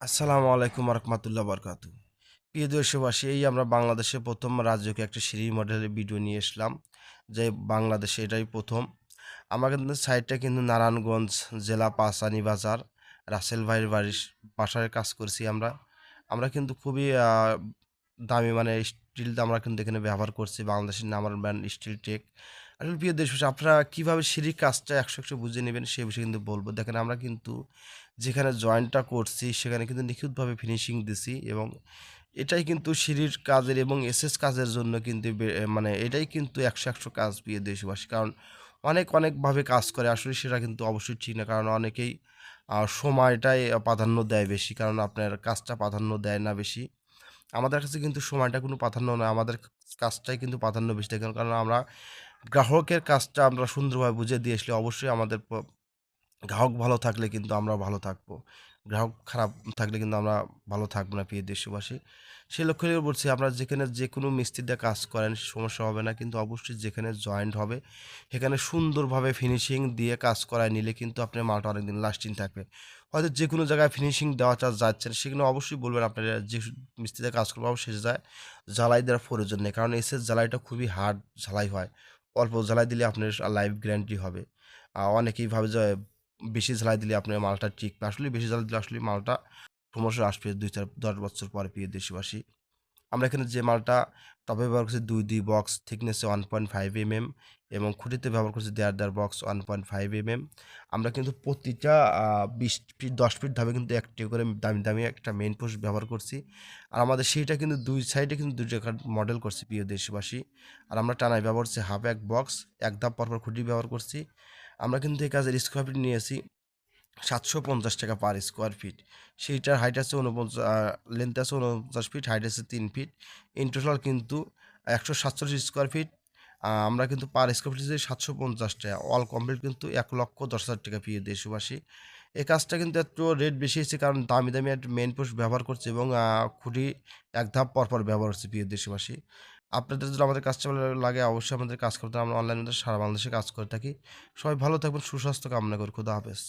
আসসালামু আলাইকুম রহমতুল্লাহ বরকাত প্রিয় দেশবাসী, এই আমরা বাংলাদেশে প্রথম রাজ্যকে একটা সিঁড়ি মডেলের ভিডিও নিয়ে এসলাম, যে বাংলাদেশে এটাই প্রথম। আমার কিন্তু সাইডটা কিন্তু নারায়ণগঞ্জ জেলা পাসানি বাজার, রাসেল ভাইয়ের বাড়ির বাসায় কাজ করছি আমরা। আমরা কিন্তু খুবই দামি মানে স্টিলটা আমরা কিন্তু এখানে ব্যবহার করছি, বাংলাদেশের নামার ব্র্যান্ড স্টিল টেক। আসলে প্রিয় দেশবাসী, আপনারা কীভাবে সিঁড়ির কাজটা একশো একশো বুঝে নেবেন সে বিষয়ে কিন্তু বলব। দেখেন, আমরা কিন্তু যেখানে জয়েন্টটা করছি, সেখানে কিন্তু নিখুঁতভাবে ফিনিশিং দিছি এবং এটাই কিন্তু সিঁড়ির কাজের এবং এসএস কাজের জন্য কিন্তু মানে এটাই কিন্তু একশো একশো কাজ প্রিয় দেশবাসী। কারণ অনেক, অনেকভাবে কাজ করে, আসলে সেটা কিন্তু অবশ্যই ঠিক না। কারণ অনেকেই সময়টাই প্রাধান্য দেয় বেশি, কারণ আপনার কাজটা প্রাধান্য দেয় না বেশি। আমাদের কাছে কিন্তু সময়টা কোনো প্রাধান্য নয় আমাদের কাজটাই কিন্তু প্রাধান্য বেশি থাকে। কারণ আমরা গ্রাহকের কাজটা আমরা সুন্দরভাবে বুঝে দিয়ে আসলে অবশ্যই আমাদের গ্রাহক ভালো থাকলে কিন্তু আমরা ভালো থাকব। গ্রাহক খারাপ থাকলে কিন্তু আমরা ভালো থাকব না প্রিয় দেশবাসী। সে লক্ষ্য নিয়ে বলছি, আপনারা যেখানে যে কোনো মিস্ত্রিতে কাজ করেন সমস্যা হবে না। কিন্তু অবশ্যই যেখানে জয়েন্ট হবে, সেখানে সুন্দরভাবে ফিনিশিং দিয়ে কাজ করায় নিলে কিন্তু আপনার মালটা অনেকদিন লাস্টিং থাকবে। হয়তো যে কোনো জায়গায় ফিনিশিং দেওয়া চা যাচ্ছে না, সেখানে অবশ্যই বলবেন আপনারা যে মিস্ত্রিতে কাজ করব, সে যায়, জ্বালাই দেওয়ার প্রয়োজন নেই। কারণ এসে জ্বালাইটা খুবই হার্ড ঝালাই হয়। অল্প জ্বালাই দিলে আপনার লাইফ গ্যারান্টি হবে। অনেকেই ভাবে যে বেশি ঝালাই দিলে আপনার মালটা টিকবে আসলে বেশি ঝালাই দিলে আসলে মালটা সমস্যা আসবে দুই চার, দশ বছর পরে প্রিয় দেশবাসী। আমরা এখানে যে মালটা টপে ব্যবহার করছি দুই দুই box থিকনেসে one point five M M এবং খুঁটিতে ব্যবহার করছি দেড় দেড় box one point five M M আমরা কিন্তু প্রতিটা বিশ ফিট দশ ফিট ধাপে কিন্তু একটি করে দামি দামি একটা মেন পোস্ট ব্যবহার করছি। আর আমাদের সেইটা কিন্তু দুই সাইডে কিন্তু দুই টাকার মডেল করছি প্রিয় দেশবাসী। আর আমরা টানায় ব্যবহার করছি হাফ এক বক্স এক ধাপ পরপর খুঁটি ব্যবহার করছি। আমরা কিন্তু এই কাজের স্কোয়ার ফিট নিয়েছি সাতশো পঞ্চাশ টাকা পার স্কোয়ার ফিট সেইটার হাইট আছে উনপঞ্চাশ লেন্থ আছে উনপঞ্চাশ ফিট হাইট আছে তিন ফিট ইন টোটাল কিন্তু একশো সাতচল্লিশ স্কোয়ার ফিট আমরা কিন্তু পার স্কোয়ার ফিট সাতশো পঞ্চাশ টাকা। অল কমপ্লিট কিন্তু এক লক্ষ দশ হাজার টাকা পেয়ে দেশবাসী এই কাজটা কিন্তু একটু রেট বেশি হয়েছে কারণ দামি দামি একটা মেন পোস্ট ব্যবহার করছে এবং খুঁটি এক ধাপ পর পর ব্যবহার হচ্ছে প্রিয় দেশবাসী আপনাদের যদি আমাদের কাজটা লাগে অবশ্যই আমাদের কাজ করতে আমরা অনলাইনে সারা বাংলাদেশে কাজ করে থাকি। সবাই ভালো থাকবেন, সুস্বাস্থ্য কামনা করি। খুদা হাফেজ।